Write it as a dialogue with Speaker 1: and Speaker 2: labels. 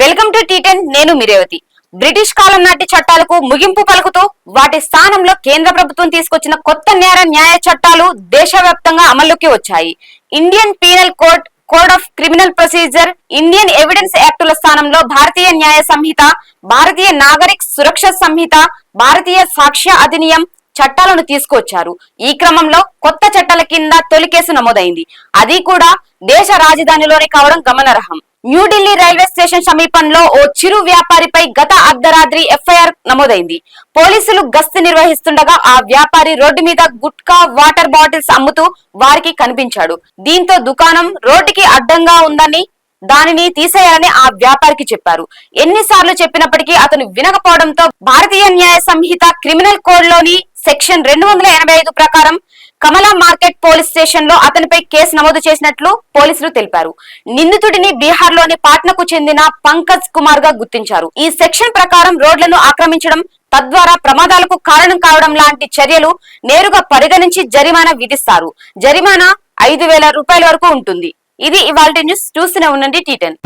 Speaker 1: Welcome to T10 నేను మిరేవతి British కాలం నాటి చట్టాలకు ముగింపు పలుకుతూ వాటి స్థానంలో కేంద్ర ప్రభుత్వం తీసుకొచ్చిన కొత్త నేర న్యాయ చట్టాలు దేశవ్యాప్తంగా అమల్లోకి వచ్చాయి. Indian penal code code of criminal procedure Indian evidence యాక్టుల స్థానంలో భారతీయ న్యాయ సంహిత భారతీయ నాగరిక్ సురక్ష సంహిత భారతీయ సాక్ష్య అధినియం చట్టాలను తీసుకొచ్చారు. ఈ క్రమంలో కొత్త చట్టాల కింద తొలి కేసు నమోదైంది. అది కూడా దేశ రాజధానిలోనే కావడం గమనార్హం. న్యూఢిల్లీ రైల్వే స్టేషన్ సమీపంలో ఓ చిరు వ్యాపారిపై గత అర్ధరాత్రి ఎఫ్ఐఆర్ నమోదైంది. పోలీసులు గస్తు నిర్వహిస్తుండగా ఆ వ్యాపారి రోడ్డు మీద గుట్కా వాటర్ బాటిల్స్ అమ్ముతూ వారికి కనిపించాడు. దీంతో దుకాణం రోడ్డుకి అడ్డంగా ఉందని దానిని తీసేయాలని ఆ వ్యాపారికి చెప్పారు. ఎన్నిసార్లు చెప్పినప్పటికీ అతను వినకపోవడంతో భారతీయ న్యాయ సంహిత క్రిమినల్ కోడ్లోని సెక్షన్ రెండు వందల ఎనభై ఐదు ప్రకారం కమలా మార్కెట్ పోలీస్ స్టేషన్లో అతనిపై కేసు నమోదు చేసినట్లు పోలీసులు తెలిపారు. నిందితుడిని బీహార్లోని పాట్నకు చెందిన పంకజ్ కుమార్గా గుర్తించారు. ఈ సెక్షన్ ప్రకారం రోడ్లను ఆక్రమించడం తద్వారా ప్రమాదాలకు కారణం కావడం లాంటి చర్యలు నేరుగా పరిగణించి జరిమానా విధిస్తారు. జరిమానా ఐదు వేల రూపాయల వరకు ఉంటుంది. ఇది ఇవాళ న్యూస్. చూస్తూనే ఉండండి టీటెన్